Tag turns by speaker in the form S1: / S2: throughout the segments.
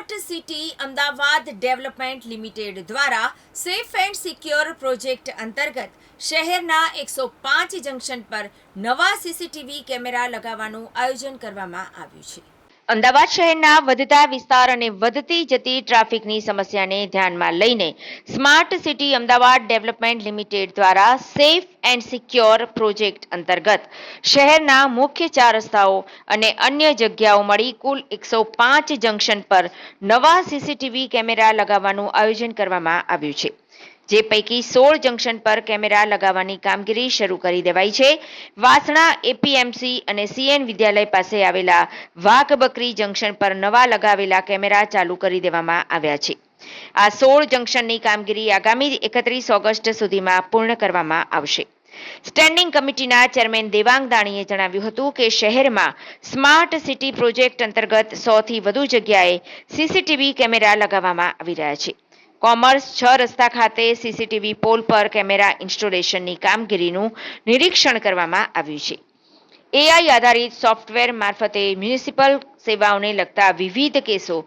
S1: Smart city Ahmedabad development limited દ્વારા safe and secure project અંતર્ગત શહેરના એકસો પાંચ જંકશન પર નવા સીસીટીવી કેમેરા લગાવવાનું આયોજન કરવામાં આવ્યું છે.
S2: અમદાવાદ શહેરના વધતા વિસ્તાર અને વધતી જતી ટ્રાફિકની સમસ્યાને ધ્યાનમાં લઈને smart city Ahmedabad development limited દ્વારા સેફ એન્ડ સિક્યોર પ્રોજેક્ટ અંતર્ગત શહેરના મુખ્ય ચાર રસ્તાઓ અને અન્ય જગ્યાઓ મળી કુલ એકસો પાંચ જંકશન પર નવા સીસીટીવી કેમેરા લગાવવાનું આયોજન કરવામાં આવ્યું છે. જે પૈકી સોળ જંકશન પર કેમેરા લગાવવાની કામગીરી શરૂ કરી દેવાઈ છે. વાસણા એપીએમસી અને સીએન વિદ્યાલય પાસે આવેલા વાઘબકરી જંકશન પર નવા લગાવેલા કેમેરા ચાલુ કરી દેવામાં આવ્યા છે. આ સોળ જંકશનની કામગીરી આગામી એકત્રીસ ઓગસ્ટ સુધીમાં પૂર્ણ કરવામાં આવશે. સ્ટેન્ડિંગ કમિટીના ચેરમેન દેવાંગ દાણીએ જણાવ્યું હતું કે શહેરમાં સ્માર્ટ સિટી પ્રોજેક્ટ અંતર્ગત સોથી વધુ જગ્યાએ સીસીટીવી કેમેરા લગાવવામાં આવી રહ્યા છે. કોમર્સ છ રસ્તા ખાતે સીસીટીવી પોલ પર કેમેરા ઇન્સ્ટોલેશનની કામગીરીનું નિરીક્ષણ કરવામાં આવ્યું છે. એઆઈ આધારિત સોફ્ટવેર મારફતે મ્યુનિસિપલ સેવાઓને લગતા વિવિધ કેસો,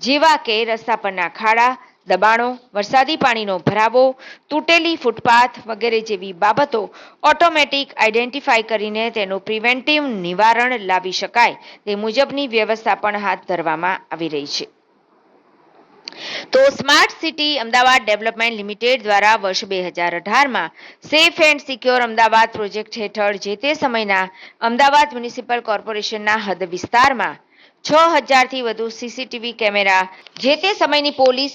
S2: જેવા કે રસ્તા પરના ખાડા, દબાણો, વરસાદી પાણીનો ભરાવો, તૂટેલી ફૂટપાથ વગેરે જેવી બાબતો ઓટોમેટિક આઈડેન્ટિફાઈ કરીને તેનું પ્રિવેન્ટિવ નિવારણ લાવી શકાય તે મુજબની વ્યવસ્થા પણ હાથ ધરવામાં આવી રહી છે. તો smart city Ahmedabad development limited દ્વારા વર્ષ બે હજાર અઢારમાં safe and secure Ahmedabad project હેઠળ જે તે સમયના અમદાવાદ મ્યુનિસિપલ કોર્પોરેશનના હદ વિસ્તારમાં છ હજારથી વધુ સીસીટીવી કેમેરા, જે તે સમયની પોલીસ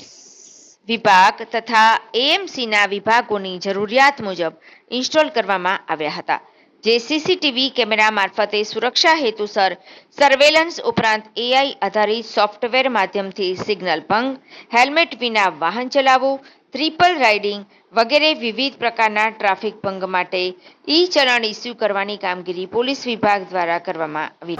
S2: વિભાગ તથા એએમસીના વિભાગોની જરૂરિયાત મુજબ ઇન્સ્ટોલ કરવામાં આવ્યા હતા. જે સીસીટીવી કેમેરા મારફતે સુરક્ષા હેતુસર સર્વેલન્સ ઉપરાંત એઆઈ આધારિત સોફ્ટવેર માધ્યમથી સિગ્નલ ભંગ હેલ્મેટ વિના વાહન ચલાવવું ટ્રિપલ રાઇડિંગ વગેરે વિવિધ પ્રકારના ટ્રાફિક ભંગ માટે ઈ ચલણ ઇસ્યુ કરવાની કામગીરી પોલીસ વિભાગ દ્વારા કરવામાં આવી